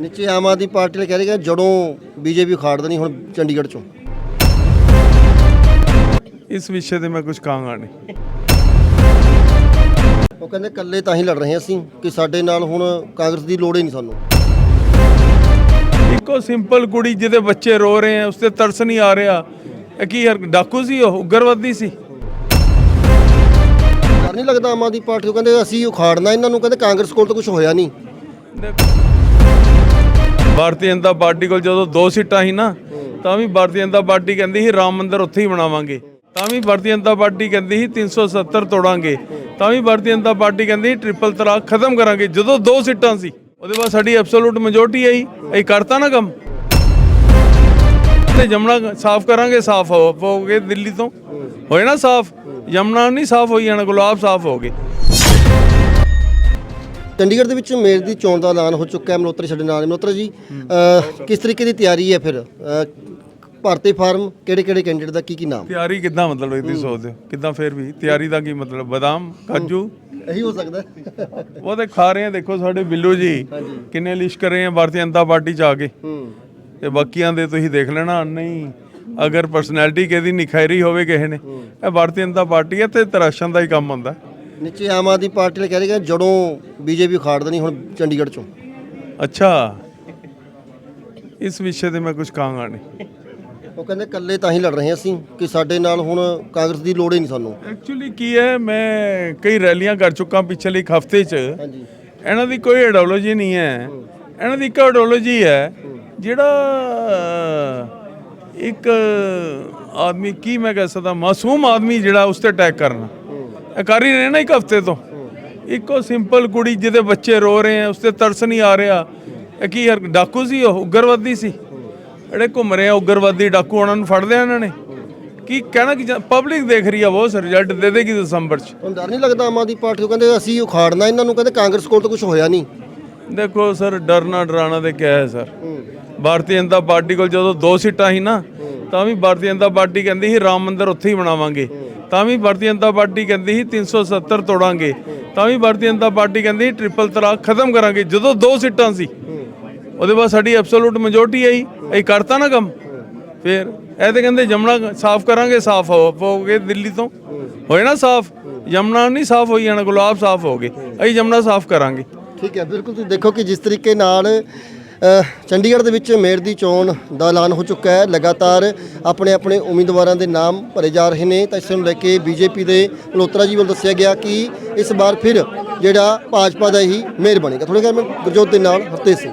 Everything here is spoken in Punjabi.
ਨੀਚੇ ਆਮ ਆਦਮੀ ਪਾਰਟੀ ਨੇ ਕਹਿ ਰਹੀ ਕਿ ਜੜੋਂ ਬੀਜੇਪੀ ਉਖਾੜਦਾ ਨਹੀਂ ਹੁਣ ਚੰਡੀਗੜ੍ਹ ਚੋਂ। ਇਸ ਵਿਸ਼ੇ ਤੇ ਮੈਂ ਕੁਝ ਕਹਾਂਗਾ ਨਹੀਂ। ਉਹ ਕਹਿੰਦੇ ਇਕੱਲੇ ਤਾਂ ਹੀ ਲੜ ਰਹੇ ਹਾਂ ਅਸੀਂ ਕਿ ਸਾਡੇ ਨਾਲ ਹੁਣ ਕਾਂਗਰਸ ਦੀ ਲੋੜ ਹੀ ਨਹੀਂ ਸਾਨੂੰ। ਇੱਕੋ ਸਿੰਪਲ ਕੁੜੀ ਜਿਹਦੇ ਬੱਚੇ ਰੋ ਰਹੇ ਆ ਉਸ ਤੇ ਤਰਸ ਨਹੀਂ ਆ ਰਿਹਾ। ਇਹ ਕੀ ਯਾਰ ਡਾਕੂ ਸੀ ਉਹ ਉਗਰਵਾਦੀ ਸੀ? ਡਰ ਨਹੀਂ ਲੱਗਦਾ ਆਮ ਆਦਮੀ ਪਾਰਟੀ ਨੂੰ ਕਹਿੰਦੇ ਅਸੀਂ ਉਖਾੜਨਾ ਇਹਨਾਂ ਨੂੰ ਕਹਿੰਦੇ ਕਾਂਗਰਸ ਕੋਲ ਤਾਂ ਕੁਝ ਹੋਇਆ ਨਹੀਂ। ਭਾਰਤੀ ਜਨਤਾ ਪਾਰਟੀ ਕੋਲ ਜਦੋਂ ਦੋ ਸੀਟਾਂ ਸੀ ਨਾ, ਤਾਂ ਵੀ ਭਾਰਤੀ ਜਨਤਾ ਪਾਰਟੀ ਕਹਿੰਦੀ ਸੀ ਰਾਮ ਮੰਦਿਰ ਉੱਥੇ ਹੀ ਬਣਾਵਾਂਗੇ। ਤਾਂ ਵੀ ਭਾਰਤੀ ਜਨਤਾ ਪਾਰਟੀ ਕਹਿੰਦੀ ਸੀ 370 ਤੋੜਾਂਗੇ। ਤਾਂ ਵੀ ਭਾਰਤੀ ਜਨਤਾ ਪਾਰਟੀ ਕਹਿੰਦੀ ਸੀ ਟ੍ਰਿਪਲ ਤਲਾਕ ਖਤਮ ਕਰਾਂਗੇ। ਜਦੋਂ ਦੋ ਸੀਟਾਂ ਸੀ, ਉਹਦੇ ਬਾਅਦ ਸਾਡੀ ਐਬਸੋਲੂਟ ਮੈਜੋਰਟੀ ਆਈ। ਅਸੀਂ ਕਰਤਾ ਨਾ ਕੰਮ। ਤੇ ਜਮਨਾ ਸਾਫ਼ ਕਰਾਂਗੇ, ਸਾਫ਼ ਹੋ ਹੋਗੇ ਦਿੱਲੀ ਤੋਂ। ਹੋਏ ਨਾ ਸਾਫ਼? ਯਮਨਾ ਨਹੀਂ ਸਾਫ਼ ਹੋਈ ਜਾਣਾ, ਗੁਲਾਬ ਸਾਫ਼ ਹੋ ਗਏ। ਚੰਡੀਗੜ੍ਹ ਦੇ ਵਿੱਚ ਮੇਅਰ ਦੀ ਚੋਣ ਦਾ ਐਲਾਨ ਹੋ ਚੁੱਕਾ ਹੈ ਮਲੋਤਰਾ ਛੱਡਣ ਨਾਲ। ਮਲੋਤਰਾ ਜੀ ਕਿਸ ਤਰੀਕੇ ਦੀ ਤਿਆਰੀ ਹੈ ਫਿਰ? ਭਾਰਤੀ ਫਾਰਮ ਕਿਹੜੇ ਕਿਹੜੇ ਕੈਂਡੀਡੇਟ ਦਾ ਕੀ ਕੀ ਨਾਮ? ਤਿਆਰੀ ਕਿੱਦਾਂ ਮਤਲਬ ਇਹਦੀ ਸੋਚਦੇ ਹੋ ਕਿੱਦਾਂ ਫੇਰ ਵੀ? ਤਿਆਰੀ ਦਾ ਕੀ ਮਤਲਬ? ਬਦਾਮ ਕਾਜੂ? ਇਹੀ ਹੋ ਸਕਦਾ। ਹੈ। ਉਹ ਤੇ ਖਾ ਰਹੇ ਆ ਦੇਖੋ ਸਾਡੇ ਬਿੱਲੂ ਜੀ ਕਿੰਨੇ ਲਿਸ਼ ਕਰ ਰਹੇ ਆ ਭਾਰਤੀ ਜਨਤਾ ਪਾਰਟੀ ਚ ਆ ਕੇ। ਹੂੰ। ਤੇ ਬਾਕੀਆਂ ਦੇ ਤੁਸੀਂ ਦੇਖ ਲੈਣਾ ਨਹੀਂ ਅਗਰ ਪਰਸਨੈਲਿਟੀ ਕਿਹਦੀ ਨਿਖਾਰੀ ਹੋਵੇ ਕਿਸੇ ਨੇ ਇਹ ਭਾਰਤੀ ਜਨਤਾ ਪਾਰਟੀ ਹੈ ਤੇ ਤਰਾਸ਼ਾਂ ਦਾ ਹੀ ਕੰਮ ਹੁੰਦਾ। ਨੀਚੇ ਆਮ ਆਦਮੀ ਪਾਰਟੀ ਨੇ ਕਹਿ ਰਹੀ ਕਿ ਜੜੋਂ ਬੀਜੇਪੀ ਉਖਾੜਦਾ ਨਹੀਂ ਹੁਣ ਚੰਡੀਗੜ੍ਹ ਚੋਂ। ਅੱਛਾ। ਇਸ ਵਿਸ਼ੇ ਤੇ ਮੈਂ ਕੁਝ ਕਹਾਂਗਾ ਨਹੀਂ। ਉਹ ਕਹਿੰਦੇ ਇਕੱਲੇ ਤਾਂ ਹੀ ਲੜ ਰਹੇ ਹਾਂ ਅਸੀਂ ਕਿ ਸਾਡੇ ਨਾਲ ਹੁਣ ਕਾਂਗਰਸ ਦੀ ਲੋੜ ਹੀ ਨਹੀਂ ਸਾਨੂੰ। ਐਕਚੁਅਲੀ ਕੀ ਹੈ ਮੈਂ ਕਈ ਰੈਲੀਆਂ ਕਰ ਚੁੱਕਾ ਪਿਛਲੇ ਇੱਕ ਹਫ਼ਤੇ 'ਚ। ਹਾਂਜੀ। ਇਹਨਾਂ ਦੀ ਕੋਈ ਆਈਡੀਓਲੋਜੀ ਨਹੀਂ ਹੈ। ਇਹਨਾਂ ਦੀ ਇੱਕ ਆਈਡੀਓਲੋਜੀ ਹੈ ਜਿਹੜਾ ਇੱਕ ਆਦਮੀ ਕੀ ਮੈਂ ਕਹਿ ਸਕਦਾ ਮਾਸੂਮ ਆਦਮੀ ਜਿਹੜਾ ਉਸ ਤੇ ਅਟੈਕ ਕਰਨਾ। ਇਹ ਕਰ ਹੀ ਰਹੇ ਨਾ ਇੱਕ ਹਫ਼ਤੇ ਤੋਂ। ਇੱਕੋ ਸਿੰਪਲ ਕੁੜੀ ਜਿਹਦੇ ਬੱਚੇ ਰੋ ਰਹੇ ਆ ਉਸ ਤੇ ਤਰਸ ਨਹੀਂ ਆ ਰਿਹਾ। ਇਹ ਕੀ ਯਾਰ ਡਾਕੂ ਸੀ ਉਹ? ਉਗਰਵਾਦੀ ਸੀ। ਜਿਹੜੇ ਘੁੰਮ ਰਹੇ ਆ ਉਗਰਵਾਦੀ ਡਾਕੂ ਉਹਨਾਂ ਨੂੰ ਫੜ ਲਿਆ ਇਹਨਾਂ ਨੇ। ਕੀ ਕਹਿਣਾ ਕਿ ਪਬਲਿਕ ਦੇਖ ਰਹੀ ਆ ਬਹੁਤ ਰਿਜ਼ਲਟ ਦੇ ਦੇਗੀ ਦਸੰਬਰ 'ਚ। ਡਰ ਨਹੀਂ ਲੱਗਦਾ ਆਮ ਆਦਮੀ ਪਾਰਟੀ ਨੂੰ? ਕਹਿੰਦੇ ਅਸੀਂ ਉਖਾੜਨਾ ਇਹਨਾਂ ਨੂੰ ਕਹਿੰਦੇ ਕਾਂਗਰਸ ਕੋਲ ਤਾਂ ਕੁਝ ਹੋਇਆ ਨਹੀਂ। ਦੇਖੋ ਸਰ ਡਰਨਾ ਡਰਾਣਾ ਤੇ ਕਿਆ ਹੈ ਸਰ। ਭਾਰਤੀ ਜਨਤਾ ਪਾਰਟੀ ਕੋਲ ਜਦੋਂ ਦੋ ਸੀਟਾਂ ਸੀ ਨਾ ਤਾਂ ਵੀ ਭਾਰਤੀ ਜਨਤਾ ਪਾਰਟੀ ਕਹਿੰਦੀ ਸੀ ਰਾਮ ਮੰਦਿਰ ਉੱਥੇ ਹੀ ਬਣਾਵਾਂਗੇ। ਤਾਂ ਵੀ ਭਾਰਤੀ ਜਨਤਾ ਪਾਰਟੀ ਕਹਿੰਦੀ ਸੀ 370 ਤੋੜਾਂਗੇ। ਤਾਂ ਵੀ ਭਾਰਤੀ ਜਨਤਾ ਪਾਰਟੀ ਕਹਿੰਦੀ ਸੀ ਟ੍ਰਿਪਲ ਤਲਾਕ ਖਤਮ ਕਰਾਂਗੇ, ਜਦੋਂ ਦੋ ਸੀਟਾਂ ਸੀ। ਉਹਦੇ ਬਾਅਦ ਸਾਡੀ ਐਬਸੋਲੂਟ ਮੈਜੋਰਟੀ ਆਈ, ਅਸੀਂ ਕਰਤਾ ਨਾ ਕੰਮ। ਫਿਰ ਇਹ ਤੇ ਕਹਿੰਦੇ ਜਮਨਾ ਸਾਫ਼ ਕਰਾਂਗੇ, ਸਾਫ਼ ਹੋ ਹੋਗੇ ਦਿੱਲੀ ਤੋਂ। ਹੋਏ ਨਾ ਸਾਫ਼। ਯਮਨਾ ਨਹੀਂ ਸਾਫ਼ ਹੋਈ ਜਾਣਾ, ਗੁਲਾਬ ਸਾਫ਼ ਹੋ ਗਏ। ਅਸੀਂ ਜਮਨਾ ਸਾਫ਼ ਕਰਾਂਗੇ। ਠੀਕ ਹੈ, ਬਿਲਕੁਲ ਤੁਸੀਂ ਦੇਖੋ ਕਿ ਜਿਸ ਤਰੀਕੇ ਨਾਲ ਚੰਡੀਗੜ੍ਹ ਦੇ ਵਿੱਚ ਮੇਅਰ ਦੀ ਚੋਣ ਦਾ ਐਲਾਨ ਹੋ ਚੁੱਕਾ ਹੈ। ਲਗਾਤਾਰ ਆਪਣੇ ਆਪਣੇ ਉਮੀਦਵਾਰਾਂ ਦੇ ਨਾਮ ਭਰੇ ਜਾ ਰਹੇ ਨੇ। ਤਾਂ ਇਸ ਨੂੰ ਲੈ ਕੇ ਬੀਜੇਪੀ ਦੇ ਮਲਹੋਤਰਾ ਜੀ ਵੱਲੋਂ ਦੱਸਿਆ ਗਿਆ ਕਿ ਇਸ ਵਾਰ ਫਿਰ ਜਿਹੜਾ ਭਾਜਪਾ ਦਾ ਹੀ ਮੇਅਰ ਬਣੇਗਾ। ਥੋੜੇ ਜਿਹਾ ਮੈਂ ਗੁਰਜੋਤ ਦੇ ਨਾਲ ਹਰਤੇਜ ਸਿੰਘ।